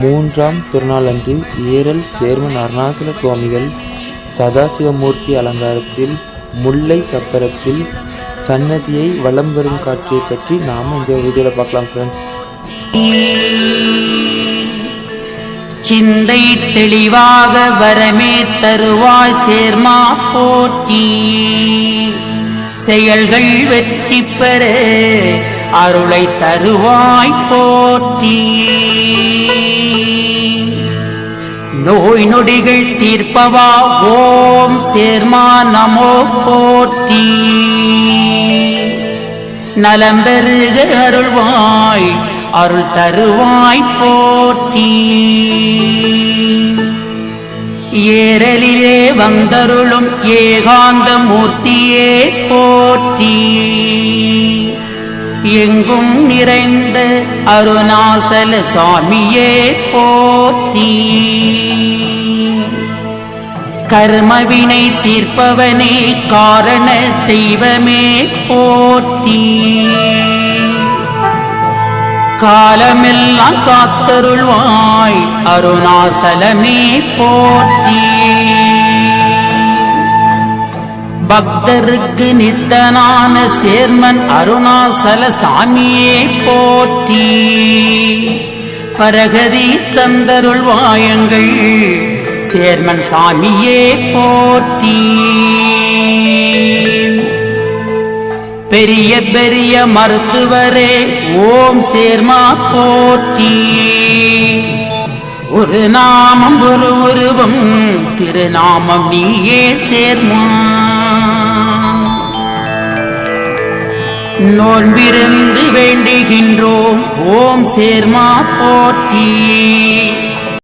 மூன்றாம் திருநாளன்று ஏரல் சேர்மன் அருணாசல சுவாமிகள் சதாசிவமூர்த்தி அலங்காரத்தில் முல்லை சப்பரத்தில் சன்னதியை வலம் வரும் காட்சியை பற்றி நாம் இந்த வீடியோவில் பார்க்கலாம் ஃப்ரெண்ட்ஸ் சிந்தை தெளிவாக வரமே தருவாய் சேர்மா போற்றி. செயல்கள் வெற்றி பெற. அருளை தருவாய் போற்றி. நோய் நொடிகள் தீர்ப்பவா? ஓம் சேர்மா நமோ போற்றி. நலம் பெருக அருள்வாய் அருள் தருவாய் போற்றி. ஏரலிலே வந்தருளும் ஏகாந்த மூர்த்தியே போற்றி. எங்கும் நிறைந்த அருணாசல சுவாமியே போற்றி. கர்மவினை தீர்ப்பவனே காரண தெய்வமே போற்றி. காலமெல்லாம் காத்தருள்வாய் அருணாசலமே போற்றி. பக்தருக்கு நித்தனான சேர்மன் அருணாசல சாமியே போற்றி. பரகதி தந்தருள்வாயங்கள் சேர்மன் சாமியே போற்றி. பெரிய பெரிய மருத்துவரே ஓம் சேர்மா போற்றி. ஒரு நாமம் ஒரு உருவம் திருநாமம் நீயே சேர்மா. நோன்பிருந்து வேண்டுகின்றோம். ஓம் சேர்மா போற்றி.